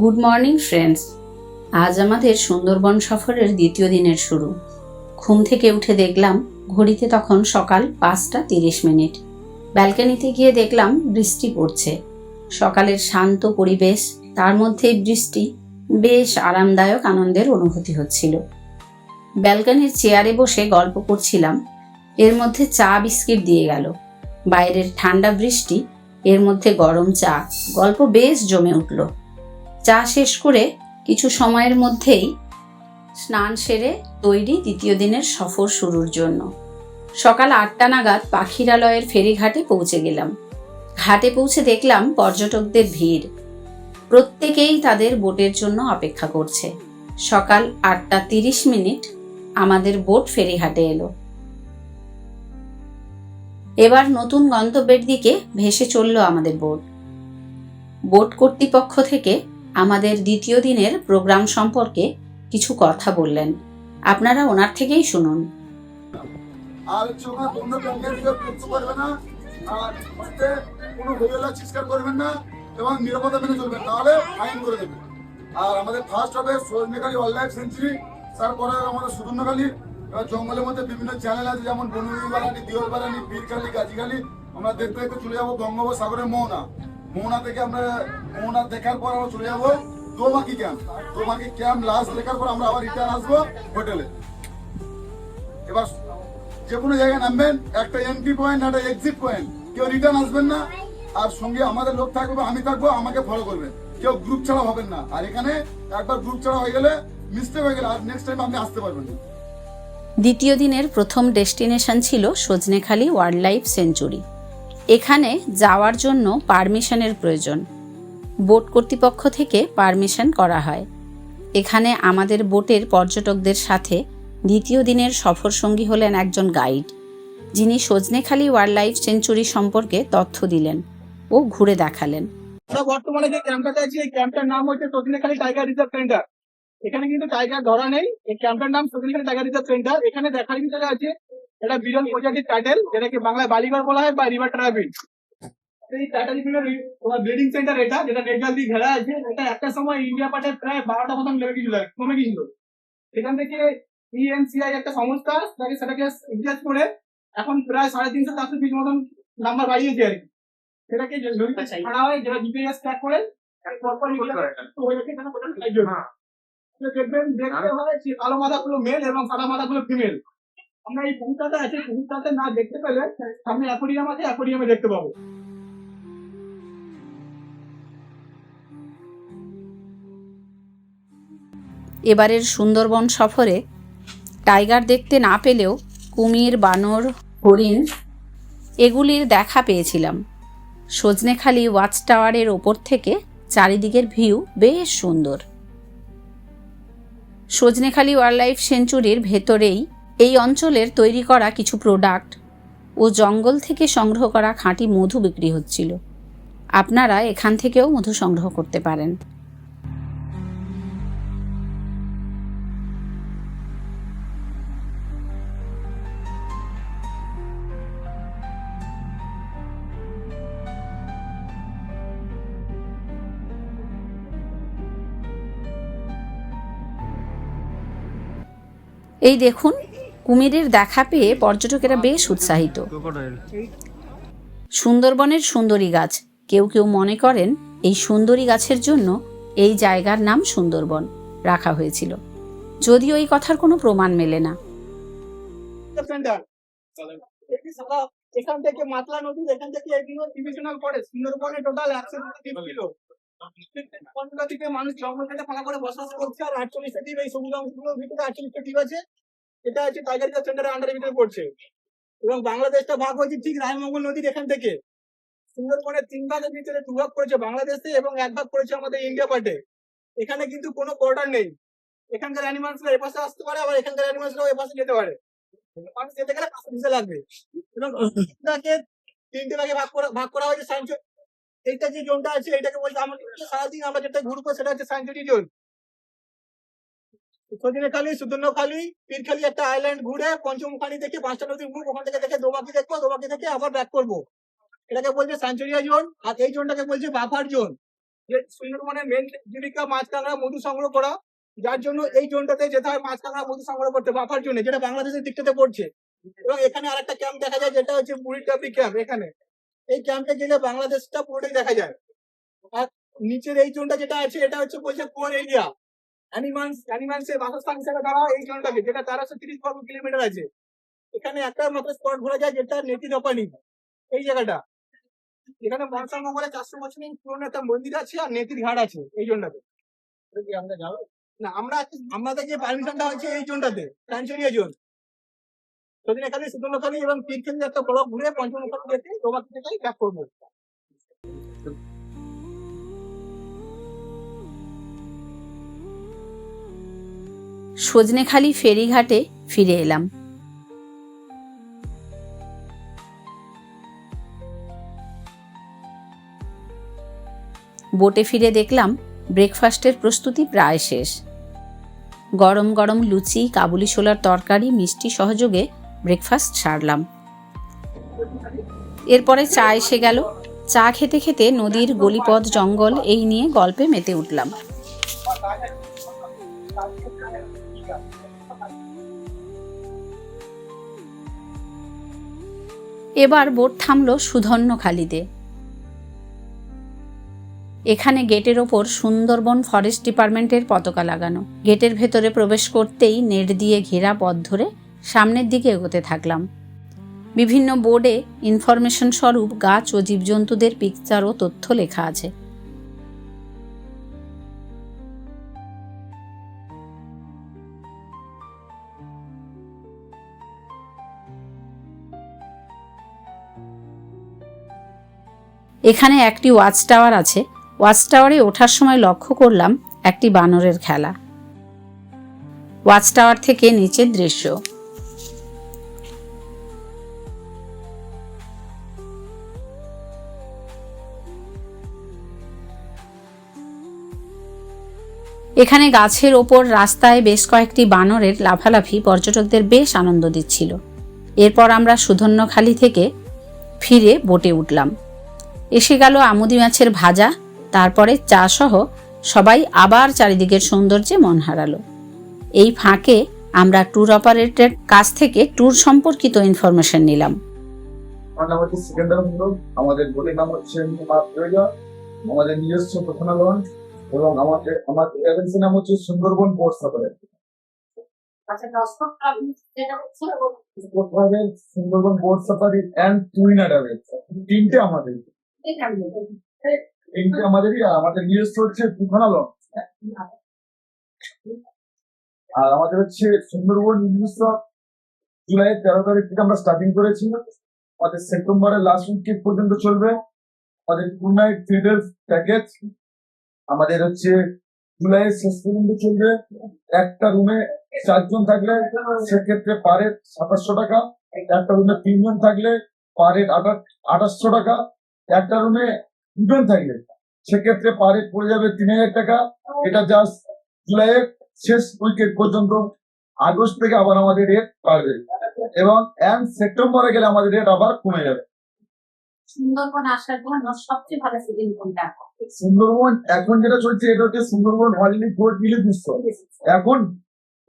Good morning friends আজ আমাদের সুন্দরবন সফরের দ্বিতীয় দিনের শুরু। ঘুম থেকে উঠে দেখলাম ঘড়িতে তখন সকাল পাঁচটা তিরিশ মিনিট। ব্যালকনিতে গিয়ে দেখলাম বৃষ্টি পড়ছে। সকালের শান্ত পরিবেশ, তার মধ্যেই বৃষ্টি বেশ আরামদায়ক আনন্দের অনুভূতি হচ্ছিল। ব্যালকনির চেয়ারে বসে গল্প করছিলাম। এর মধ্যে চা বিস্কিট দিয়ে গেল। বাইরের ঠান্ডা বৃষ্টি, এর মধ্যে গরম চা। গল্প বেশ জমে উঠল। চা শেষ করে কিছু সময়ের মধ্যেই স্নান সেরে তৈরি দ্বিতীয় দিনের সফর শুরুর জন্য। সকাল আটটা নাগাদ পাখিরালয়ের ফেরিঘাটে পৌঁছে গেলাম। ঘাটে পৌঁছে দেখলাম পর্যটকদের ভিড়। প্রত্যেকেই তাদের বোটের জন্য অপেক্ষা করছে। সকাল আটটা তিরিশ মিনিট আমাদের বোট ফেরিঘাটে এলো। এবার নতুন গন্তব্যের দিকে ভেসে চলল আমাদের বোট। বোট কর্তৃপক্ষ থেকে আমাদের দ্বিতীয় দিনের প্রোগ্রাম সম্পর্কে কিছু কথা বললেন। আপনারা ওনার থেকেই শুনুন। পারবে না। আর কোনো করবেন না এবং চলবেন, নাহলে করে দেবে আর আমাদের ফার্স্ট হবে লাইফ সেঞ্চুরি তারপরে আমাদের জঙ্গলের মধ্যে বিভিন্ন চ্যানেল আছে, যেমন বনুই বাগানি দিওর বাগানি বীরখালি, গাজীখালি, আমরা দেখতে দেখতে চলে যাব বঙ্গোপসাগরের মোহনা। মোহনা থেকে আমরা মোহনা দেখার পর আমরা চলে যাব Domaki camp Domaki camp last দেখার পর আমরা আবার রিটার্ন আসব হোটেলে এবার যে কোনো জায়গায় নামবেন, একটা এন্ট্রি পয়েন্ট একটা এক্সিট পয়েন্ট কেউ রিটার্ন আসবেন না, আর সঙ্গে আমাদের লোক থাকবে, আমি থাকব, আমাকে ফলো করবেন কেউ গ্রুপ ছাড়া হবেন না। আর এখানে একবার গ্রুপ ছাড়া হয়ে গেলে মিস্টেক হয়ে গেলে আর নেক্সট টাইম আপনি আসতে পারবেন না। দ্বিতীয় দিনের প্রথম ডেস্টিনেশন ছিল সজনেখালি ওয়াইল্ড লাইফ সেঞ্চুরি এখানে যাওয়ার জন্য পারমিশনের প্রয়োজন। বোট কর্তৃপক্ষ থেকে পারমিশন করা হয়। এখানে আমাদের বোটের পর্যটকদের সাথে দ্বিতীয় দিনের সফর সঙ্গী হলেন একজন গাইড, যিনি সজনেখালি ওয়াইল্ড লাইফ সেঞ্চুরি সম্পর্কে তথ্য দিলেন ও ঘুরে দেখালেন। বর্তমানে যে ক্যাম্পটা আছি এই ক্যাম্পটার নাম হচ্ছে সজনেখালি টাইগার রিজার্ভ সেন্টার। এখানে কিন্তু টাইগার ধরা নেই, এই ক্যাম্পটার নাম সজনেখালি টাইগার রিজার্ভ সেন্টার। এখানে দেখার বিষয় আছে এটা বিরল প্রজাতির টাইটেল যেটাকে বাংলায় বালিগড় বলা হয় বা রিভার ট্রাভেল এই টাইটেল তোমার ব্রিডিং সেন্টার এটা যেটা নেটজাল দিয়ে ঘেরা আছে। এটা একটা সময় ইন্ডিয়া পার্টের প্রায় বারোটা মতন লেগে গেছিল কমে গেছিল। সেখান থেকে E ইএনসিআই একটা সংস্থা তাকে সেটাকে ইনচার্জ করে এখন প্রায় সাড়ে তিনশো চারশো পিস মতন নাম্বার বাড়িয়েছে আর কি। সেটাকে যে ছাড়া হয় যেটা জিপিএস ট্র্যাক করে হয়। দেখবেন দেখতে হয় কালো মাথাগুলো মেল এবং সাদা মাথাগুলো ফিমেল আমরা এই পুকুরটাতে আছে পুকুরটাতে না দেখতে পেলে সামনে অ্যাকোরিয়াম আছে, অ্যাকোরিয়ামে দেখতে পাবো। এবারের সুন্দরবন সফরে টাইগার দেখতে না পেলেও কুমির, বানর, হরিণ এগুলির দেখা পেয়েছিলাম। সজনেখালি ওয়াচ টাওয়ারের ওপর থেকে চারিদিকের ভিউ বেশ সুন্দর। সজনেখালি ওয়াইল্ড লাইফ সেঞ্চুরির ভেতরেই এই অঞ্চলের তৈরি করা কিছু প্রোডাক্ট ও জঙ্গল থেকে সংগ্রহ করা খাঁটি মধু বিক্রি হচ্ছিল। আপনারা এখান থেকেও মধু সংগ্রহ করতে পারেন। এই দেখুন কুমিরের দেখা পেয়ে পর্যটকেরা বেশ উৎসাহিত। সুন্দরবনের সুন্দরী গাছ। কেউ কেউ মনে করেন এই সুন্দরী গাছের জন্য এই জায়গার নাম সুন্দরবন রাখা হয়েছিল। যদিও এই কথার কোনো প্রমাণ মেলে না। এখান থেকে মাতলা নদী মানুষ জঙ্গল থেকে ফাঁকা করে বসবাস করছে আর আটচল্লিশটা টিম এই সবুজ অংশগুলোর ভিতরে আটচল্লিশটা টিম আছে এটা হচ্ছে টাইগার রিজার্ভ সেন্টারের আন্ডারের ভিতরে পড়ছে। এবং বাংলাদেশটা ভাগ হয়েছে ঠিক রায়মঙ্গল নদীর এখান থেকে। সুন্দরবনের তিন ভাগের ভিতরে দু ভাগ পড়েছে বাংলাদেশে এবং এক ভাগ পড়েছে আমাদের ইন্ডিয়া পার্টে এখানে কিন্তু কোনো বর্ডার নেই। এখানকার অ্যানিমালসরা এপাশে আসতে পারে, আবার এখানকার অ্যানিমালসরাও এপাশে যেতে পারে। মানুষ যেতে গেলে পাঁচশো ভিসা লাগবে। এবং তিনটে ভাগে ভাগ করা ভাগ করা হয়েছে সায়েন্স এইটা যে জোনটা আছে এটাকে বলতে আমরা সারাদিন আমরা যেটা ঘুরবো সেটা হচ্ছে science city zone. Sajnekhali Sudhanyakhali Pirkhali একটা আইল্যান্ড ঘুরে পঞ্চমুখানি দেখে, পাঁচটা নদীর মুখ ওখান থেকে দেখে, দোমাকি দেখব, দোমাকি দেখে আবার ব্যাক করব। এটাকে বলছে সাঞ্চুরিয়া জোন আর এই জোনটাকে বলছে বাফার জোন যে সুন্দরবনের মেন জীবিকা মাছ কাঁকড়া মধু সংগ্রহ করা, যার জন্য এই জোনটাতে যেতে হয় মাছ কাঁকড়া মধু সংগ্রহ করতে বাফার জন্য যেটা বাংলাদেশের দিকটাতে পড়ছে। এবং এখানে আরেকটা ক্যাম্প দেখা যায়, যেটা হচ্ছে বুড়ি টাপি ক্যাম্প এখানে। এই ক্যাম্পে গেলে বাংলাদেশটা পুরোটাই দেখা যায়। আর নিচের এই জোনটা যেটা আছে, এটা হচ্ছে বলছে কোর এরিয়া অ্যানিমালস অ্যানিমালস এর বাসস্থান হিসেবে ধরা হয় এই জোনটাকে, যেটা তেরোশো তিরিশ বর্গ কিলোমিটার আছে। এখানে একটা মাত্র স্পট ঘোরা যায়, যেটা নেতি দপানি এই জায়গাটা। এখানে মনসা মঙ্গলে চারশো বছরের পুরনো একটা মন্দির আছে আর নেতির ঘাট আছে এই জোনটাতে। আমরা যাব? না, আমরা আমাদের যে পারমিশনটা হচ্ছে এই জোনটাতে স্যাঞ্চুরিয়া জোন। সেদিন এখানে সুতলখালী এবং তীর্থের একটা বড় ঘুরে পঞ্চমুখালী যেতে তোমার থেকে ব্যাক করব। সজনেখালি ফেরিঘাটে ফিরে এলাম। বোটে ফিরে দেখলাম ব্রেকফাস্টের প্রস্তুতি প্রায় শেষ। গরম গরম লুচি, কাবুলি ছোলার তরকারি, মিষ্টি সহযোগে ব্রেকফাস্ট সারলাম। এরপরে চা এসে গেল। চা খেতে খেতে নদীর গলিপথ জঙ্গল এই নিয়ে গল্পে মেতে উঠলাম। এবার বোট থামল সুধন্য খালিতে এখানে গেটের ওপর সুন্দরবন ফরেস্ট ডিপার্টমেন্টের পতাকা লাগানো। গেটের ভেতরে প্রবেশ করতেই নেট দিয়ে ঘেরা পথ ধরে সামনের দিকে এগোতে থাকলাম। বিভিন্ন বোর্ডে ইনফরমেশন স্বরূপ গাছ ও জীবজন্তুদের পিকচার ও তথ্য লেখা আছে। এখানে একটি ওয়াচ টাওয়ার আছে। ওয়াচ টাওয়ারে ওঠার সময় লক্ষ্য করলাম একটি বানরের খেলা। ওয়াচ টাওয়ার থেকে নিচের দৃশ্য। এখানে গাছের ওপর রাস্তায় বেশ কয়েকটি বানরের লাফালাফি পর্যটকদের বেশ আনন্দ দিচ্ছিল। এরপর আমরা সুধন্যখালি থেকে ফিরে বোটে উঠলাম। এসে গেল আমুদি মাছের ভাজা তারপরে চা সহ সবাই আবার চারিদিকের সৌন্দর্যে মন হারালো। এই ফাঁকে আমরা ট্যুর অপারেটরের কাছ থেকে ট্যুর সম্পর্কিত ইনফরমেশন নিলাম। আমার নাম হচ্ছে আমাদের বোটের নাম হচ্ছে আমাদের নিজস্ব প্রথমা লঞ্চ এবং আমাদের আমার এজেন্সির নাম হচ্ছে সুন্দরবন পোর্ট প্রথমে Sundarban port safari and twin advance তিনটে আমাদের। তিনটে আমাদেরই আমাদের নিজস্ব হচ্ছে দুখানা লঞ্চ আর আমাদের হচ্ছে সুন্দরবন নিজস্ব জুলাই তেরো তারিখ থেকে আমরা স্টার্টিং করেছি। আমাদের সেপ্টেম্বরের লাস্ট উইক পর্যন্ত চলবে। আমাদের টু নাইট ডেজ প্যাকেজ আমাদের হচ্ছে জুলাইয়ের শেষ পর্যন্ত চলবে। একটা রুমে চারজন থাকলে সেক্ষেত্রে পার সাতাশশো টাকা, একটা রুমে তিনজন থাকলে পার হেড আঠাশশো টাকা। একটা রুমে দুজন থাকলে সেক্ষেত্রে পার হেড পড়ে যাবে তিন হাজার টাকা। এটা জাস্ট জুলাইয়ের শেষ উইকেট পর্যন্ত। আগস্ট থেকে আবার আমাদের রেট বাড়বে। এবং এন্ড সেপ্টেম্বরে গেলে আমাদের রেট আবার কমে যাবে। সুন্দরবন আসার জন্য সবচেয়ে ভালো সিজন কোনটা? সুন্দরবন এখন যেটা চলছে এটা হচ্ছে সুন্দরবন ফোর্ট মিলিত উৎসব। এখন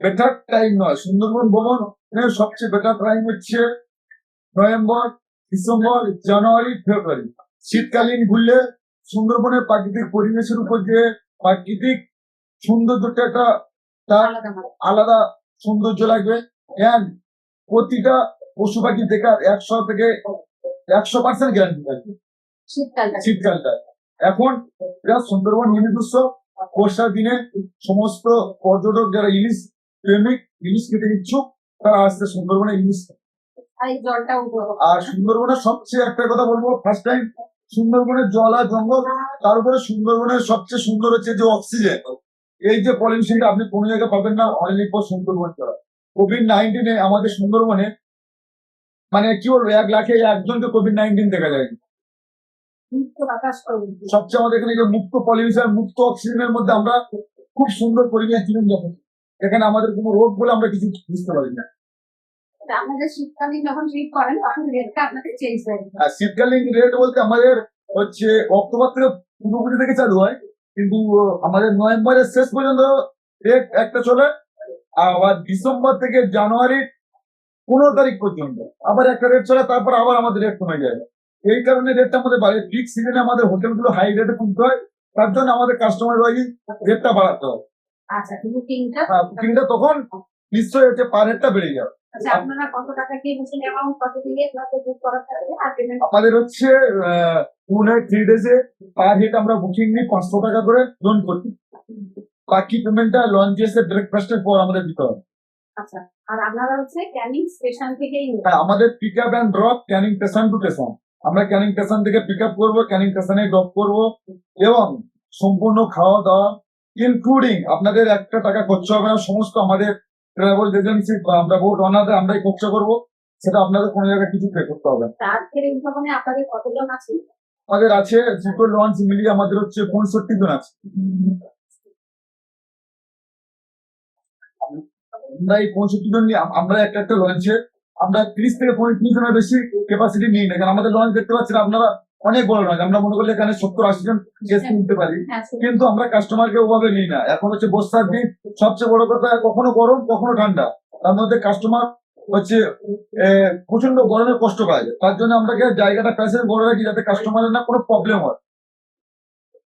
বেটার টাইম নয়। সুন্দরবন ভ্রমণ সবচেয়ে বেটার টাইম হচ্ছে নভেম্বর ডিসেম্বর জানুয়ারি ফেব্রুয়ারি। শীতকালীন ঘুরলে সুন্দরবনের প্রাকৃতিক পরিবেশের উপর যে প্রাকৃতিক সৌন্দর্যটা একটা তার আলাদা সৌন্দর্য লাগবে। প্রতিটা পশু পাখি দেখার একশো থেকে একশো পার্সেন্ট গ্যারান্টি থাকবে। শীতকালটা। এখন এরা সুন্দরবন ইলিশ উৎসব বর্ষার দিনে সমস্ত পর্যটক যারা ইলিশ প্রেমিক ইলিশ খেতে ইচ্ছুক তারা আসতে সুন্দরবনে ইলিশ আর সুন্দরবনের সবচেয়ে একটা কথা বলব ফার্স্ট টাইম সুন্দরবনের জল আর জঙ্গল তার উপরে সুন্দরবনের সবচেয়ে সুন্দর হচ্ছে যে অক্সিজেন এই যে পলিউশনটা আপনি কোনো জায়গায় পাবেন না অনলি ফর সুন্দরবন ছাড়া কোভিড নাইন্টিনে আমাদের সুন্দরবনে মানে কি বলব এক লাখে একজনকে কোভিড নাইন্টিন দেখা যায়। সবচেয়ে আমাদের এখানে যে মুক্ত পলিউশন মুক্ত অক্সিজেনের মধ্যে আমরা খুব সুন্দর পরিবেশ জীবন যাপন এখানে আমাদের কোনো রোগ বলে আমরা কিছু বুঝতে পারি না। শীতকালীন যখন ট্রিপ করেন তখন রেটটা আপনাদের চেঞ্জ হয়ে যায়। শীতকালীন রেট বলতে আমাদের হচ্ছে অক্টোবর থেকে পুরোপুরি থেকে চালু হয় কিন্তু আমাদের নভেম্বরের শেষ পর্যন্ত রেট একটা চলে আবার ডিসেম্বর থেকে জানুয়ারি পনেরো তারিখ পর্যন্ত। আবার একটা রেট চলে তারপর আবার আমাদের রেট কমে যায়। এই কারণে রেটটা আমাদের বাড়ে। পিক সিজনে আমাদের হোটেলগুলো হাই রেটে কিনতে হয় তার জন্য আমাদের কাস্টমার ওয়াইজ রেটটা বাড়াতে হয়। আচ্ছা বুকিংটা আর তখন নিশ্চয়ই হচ্ছে পার রেটটা বেড়ে যাবে। আচ্ছা আমাদের হচ্ছে টু নাইট থ্রি ডেজে পার হেড আমরা বুকিং নিই পাঁচশো টাকা করে লোন করি। বাকি পেমেন্টটা লঞ্চে এসে ব্রেকফাস্টের পর আমাদের দিতে হবে। আচ্ছা আর আপনারা হচ্ছে ক্যানিং স্টেশন থেকেই হ্যাঁ, আমাদের pick up and drop Canning station to station আমরা ক্যানিং স্টেশন থেকে পিক আপ করব ক্যানিং স্টেশনে ড্রপ করব এবং সম্পূর্ণ খাওয়া দাওয়া ইনক্লুডিং আপনাদের একটা টাকা খরচা হবে না সমস্ত আমাদের ট্রাভেল এজেন্সি আমরা বোট অনারে আমরাই খরচা করব সেটা আপনাদের কোনো জায়গায় কিছু পে করতে হবে আমাদের আছে দুটো লঞ্চ মিলিয়ে আমাদের হচ্ছে পঁয়ষট্টি জন আছে। আমরা এই পঁয়ষট্টি জন নিয়ে আমরা একটা একটা লঞ্চে আমরা তিরিশ থেকে পঁয়ত্রিশ জনের বেশি ক্যাপাসিটি নিই না কারণ আমাদের লঞ্চ দেখতে পাচ্ছেন আপনারা অনেক বড় লঞ্চ আমরা মনে করলে এখানে সত্তর আশি জন গেস্ট নিতে পারি। হ্যাঁ কিন্তু আমরা কাস্টমার কাস্টমারকে ওভাবে নিই না। এখন হচ্ছে বর্ষার দিন সবচেয়ে বড় কথা কখনো গরম কখনো ঠান্ডা। তার মধ্যে কাস্টমার হচ্ছে প্রচণ্ড গরমে কষ্ট পায়। তার জন্য আমরা জায়গাটা প্যাসেজ বড় রাখি যাতে কাস্টমারের না কোনো প্রবলেম হয়।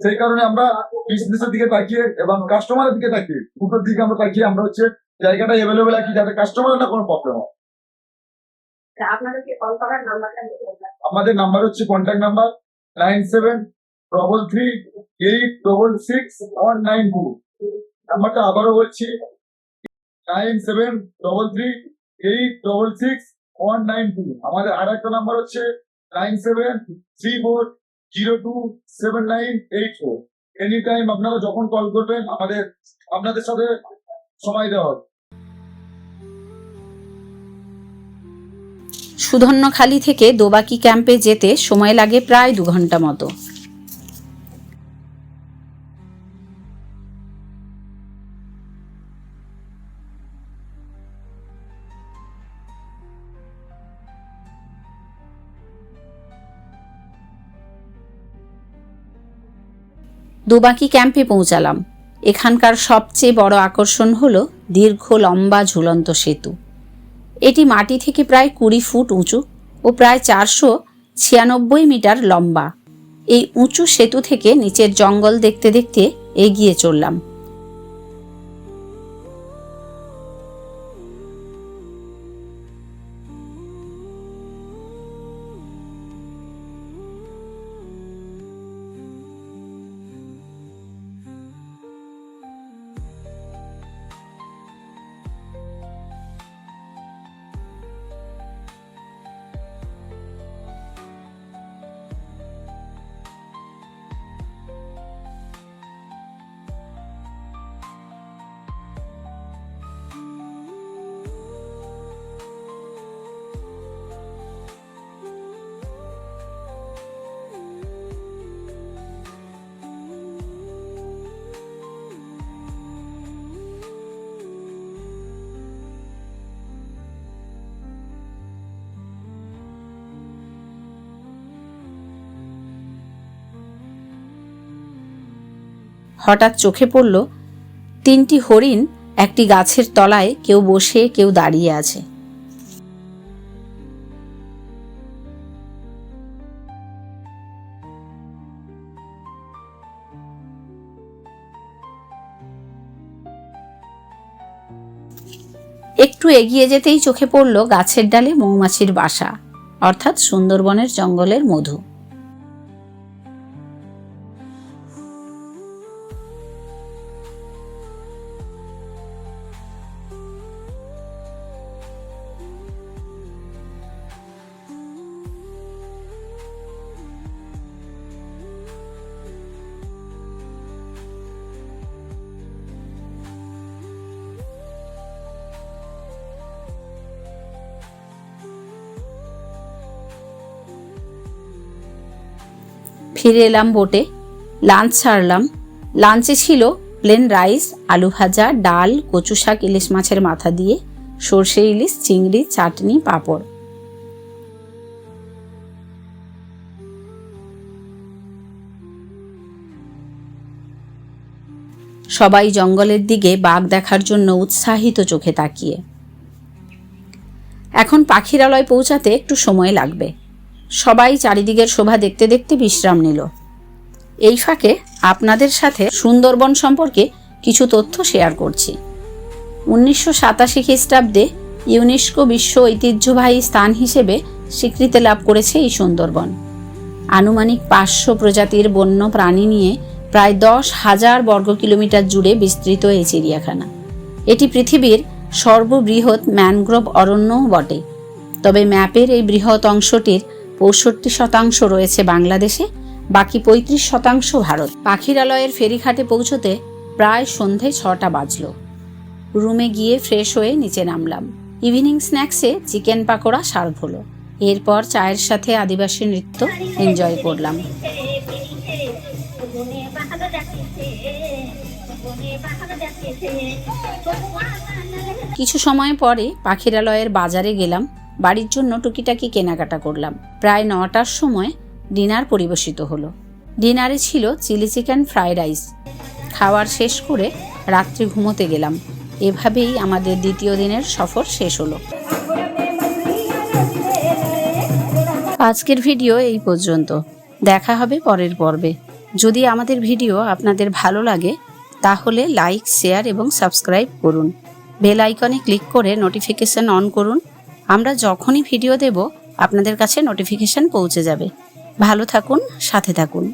সেই কারণে আমরা বিজনেসের দিকে তাকিয়ে এবং কাস্টমারের দিকে তাকিয়ে দুটোর দিকে আমরা তাকিয়ে আমরা হচ্ছে জায়গাটা অ্যাভেলেবেল রাখি যাতে কাস্টমারের না কোনো প্রবলেম হয়। আপনাদেরকে কল করার নাম্বারটা। আমাদের নাম্বার হচ্ছে contact number nine seven double three eight double six one nine two নাম্বারটা আবারও বলছি nine seven double three eight double six one nine two আমাদের আর একটা নাম্বার হচ্ছে nine seven three four zero two seven nine eight four any time আপনারা যখন call করবেন, আমাদের, আপনাদের সাথে সময় দেওয়া হবে। সুধন্যখালি থেকে দোবাকি ক্যাম্পে যেতে সময় লাগে প্রায় দু ঘণ্টা মতো। দোবাকি ক্যাম্পে পৌঁছালাম। এখানকার সবচেয়ে বড় আকর্ষণ হলো দীর্ঘ লম্বা ঝুলন্ত সেতু। এটি মাটি থেকে প্রায় কুড়ি ফুট উঁচু ও প্রায় চারশো ছিয়ানব্বই মিটার লম্বা। এই উঁচু সেতু থেকে নিচের জঙ্গল দেখতে দেখতে এগিয়ে চললাম। হঠাৎ চোখে পড়ল, তিনটি হরিণ একটি গাছের তলায় কেউ বসে, কেউ দাঁড়িয়ে আছে। একটু এগিয়ে যেতেই চোখে পড়ল গাছের ডালে মৌমাছির বাসা, অর্থাৎ সুন্দরবনের জঙ্গলের মধু। ফিরে এলাম বোটে। লাঞ্চ ছাড়লাম। লাঞ্চে ছিল প্লেন রাইস আলু ভাজা, ডাল, কচু শাক, ইলিশ মাছের মাথা দিয়ে, সর্ষে ইলিশ, চিংড়ি, চাটনি, পাঁপড়। সবাই জঙ্গলের দিকে বাঘ দেখার জন্য উৎসাহিত চোখে তাকিয়ে। এখন পাখিরালয় পৌঁছাতে একটু সময় লাগবে। সবাই চারিদিকের শোভা দেখতে দেখতে বিশ্রাম নিল। এই ফাঁকে আপনাদের সাথে সুন্দরবন সম্পর্কে কিছু তথ্য শেয়ার করছি। উনিশশো সাতাশি খ্রিস্টাব্দে ইউনেস্কো বিশ্ব ঐতিহ্যবাহী স্থান হিসেবে স্বীকৃতি লাভ করেছে এই সুন্দরবন। আনুমানিক পাঁচশো প্রজাতির বন্য প্রাণী নিয়ে প্রায় দশ হাজার বর্গ কিলোমিটার জুড়ে বিস্তৃত এই চিড়িয়াখানা। এটি পৃথিবীর সর্ববৃহৎ ম্যানগ্রোভ অরণ্যও বটে। তবে ম্যাপের এই বৃহৎ অংশটির পঁয়ষট্টি শতাংশ রয়েছে বাংলাদেশে, বাকি পঁয়ত্রিশ শতাংশ ভারত। পাখিরালয়ের ফেরিঘাটে পৌঁছতে প্রায় সন্ধে ছটা বাজল। রুমে গিয়ে ফ্রেশ হয়ে নিচে নামলাম। ইভিনিং স্ন্যাক্সে চিকেন পাকোড়া সার্ভ হলো। এরপর চায়ের সাথে আদিবাসী নৃত্য এনজয় করলাম। কিছু সময় পরে পাখিরালয়ের বাজারে গেলাম, বাড়ির জন্য টুকিটাকি কেনাকাটা করলাম। প্রায় নটার সময় ডিনার পরিবেশিত হলো। ডিনারে ছিল চিলি চিকেন ফ্রাইড রাইস। খাওয়ার শেষ করে রাত্রি ঘুমোতে গেলাম। এভাবেই আমাদের দ্বিতীয় দিনের সফর শেষ হলো। আজকের ভিডিও এই পর্যন্ত। দেখা হবে পরের পর্বে। যদি আমাদের ভিডিও আপনাদের ভালো লাগে তাহলে লাইক, শেয়ার এবং সাবস্ক্রাইব করুন। বেল আইকনে ক্লিক করে নোটিফিকেশান অন করুন। আমরা যখনই ভিডিও দেব, আপনাদের কাছে নোটিফিকেশান পৌঁছে যাবে। ভালো থাকুন, সাথে থাকুন।